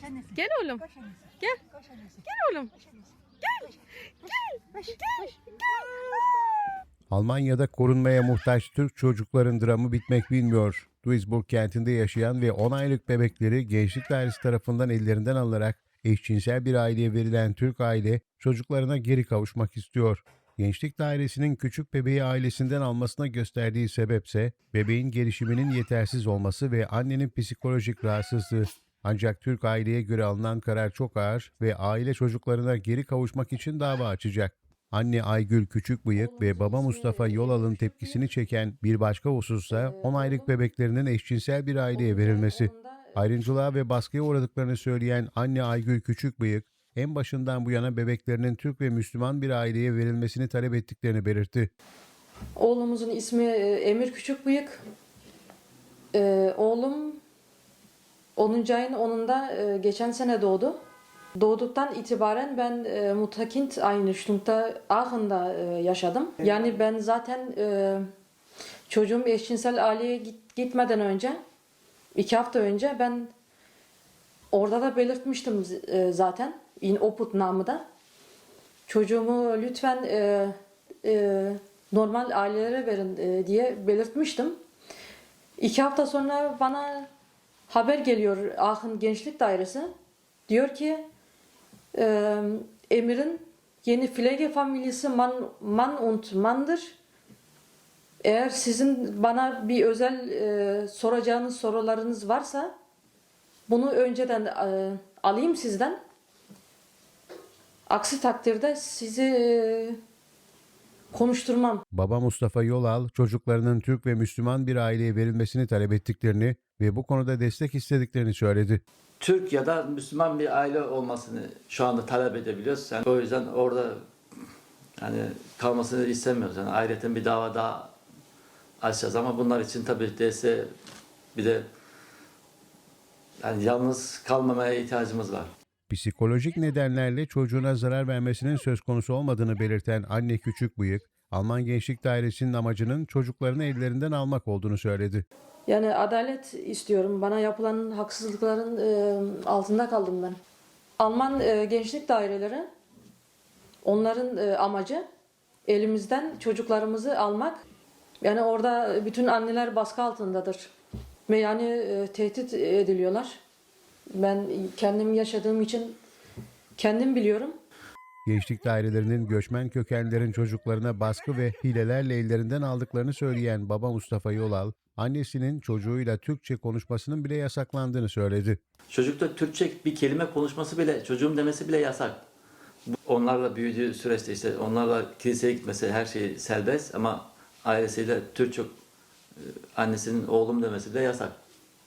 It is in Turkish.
Koş annesi. Gel oğlum. Koş annesi. Gel. Koş annesi. Gel oğlum. Koş annesi. Gel. Gel. Koş. Koş. Almanya'da korunmaya muhtaç Türk çocukların dramı bitmek bilmiyor. Duisburg kentinde yaşayan ve 10 aylık bebekleri gençlik dairesi tarafından ellerinden alınarak eşcinsel bir aileye verilen Türk aile çocuklarına geri kavuşmak istiyor. Gençlik dairesinin küçük bebeği ailesinden almasına gösterdiği sebepse bebeğin gelişiminin yetersiz olması ve annenin psikolojik rahatsızlığı. Ancak Türk aileye göre alınan karar çok ağır ve aile çocuklarına geri kavuşmak için dava açacak. Anne Aygül Küçükbıyık ve baba Mustafa Yolal'ın tepkisini çeken bir başka husussa 10 aylık bebeklerinin eşcinsel bir aileye verilmesi. Ayrımcılığa ve baskıya uğradıklarını söyleyen anne Aygül Küçükbıyık, en başından bu yana bebeklerinin Türk ve Müslüman bir aileye verilmesini talep ettiklerini belirtti. Oğlumuzun ismi e, Emir Küçükbıyık. Ee, oğlum 10. ayın 10'unda e, geçen sene doğdu. Doğduktan itibaren ben e, Mutakint Einrichtung'da Aachen'da e, yaşadım. Yani ben zaten e, çocuğum eşcinsel aileye git- gitmeden önce, iki hafta önce ben orada da belirtmiştim e, zaten. In Oput namıda. Çocuğumu lütfen e, e, normal ailelere verin e, diye belirtmiştim. İki hafta sonra bana haber geliyor Aachen Gençlik Dairesi. Diyor ki e, Emir'in yeni Pflegefamilyesi Mann, Mann und Mann'dır. Eğer sizin bana bir özel e, soracağınız sorularınız varsa bunu önceden e, alayım sizden. Aksi takdirde sizi e, konuşturmam. Baba Mustafa Yolal, çocuklarının Türk ve Müslüman bir aileye verilmesini talep ettiklerini ve bu konuda destek istediklerini söyledi. Türk ya da Müslüman bir aile olmasını şu anda talep edebiliyoruz. Yani o yüzden orada yani kalmasını istemiyoruz. Yani ayrıca bir dava daha açacağız ama bunlar için tabii desteğe bir de yani yalnız kalmamaya ihtiyacımız var. Psikolojik nedenlerle çocuğuna zarar vermesinin söz konusu olmadığını belirten anne Küçükbıyık, Alman Gençlik Dairesi'nin amacının çocuklarını ellerinden almak olduğunu söyledi. Yani adalet istiyorum. Bana yapılan haksızlıkların e, altında kaldım ben. Alman e, gençlik daireleri onların e, amacı elimizden çocuklarımızı almak. Yani orada bütün anneler baskı altındadır. Ve yani e, tehdit ediliyorlar. Ben kendim yaşadığım için kendim biliyorum. Gençlik dairelerinin göçmen kökenlerin çocuklarına baskı ve hilelerle ellerinden aldıklarını söyleyen baba Mustafa Yolal, annesinin çocuğuyla Türkçe konuşmasının bile yasaklandığını söyledi. Çocukta Türkçe bir kelime konuşması bile, çocuğum demesi bile yasak. Onlarla büyüdüğü süreçte işte onlarla kiliseye gitmesi her şey serbest ama ailesiyle Türkçe e, annesinin oğlum demesi bile yasak.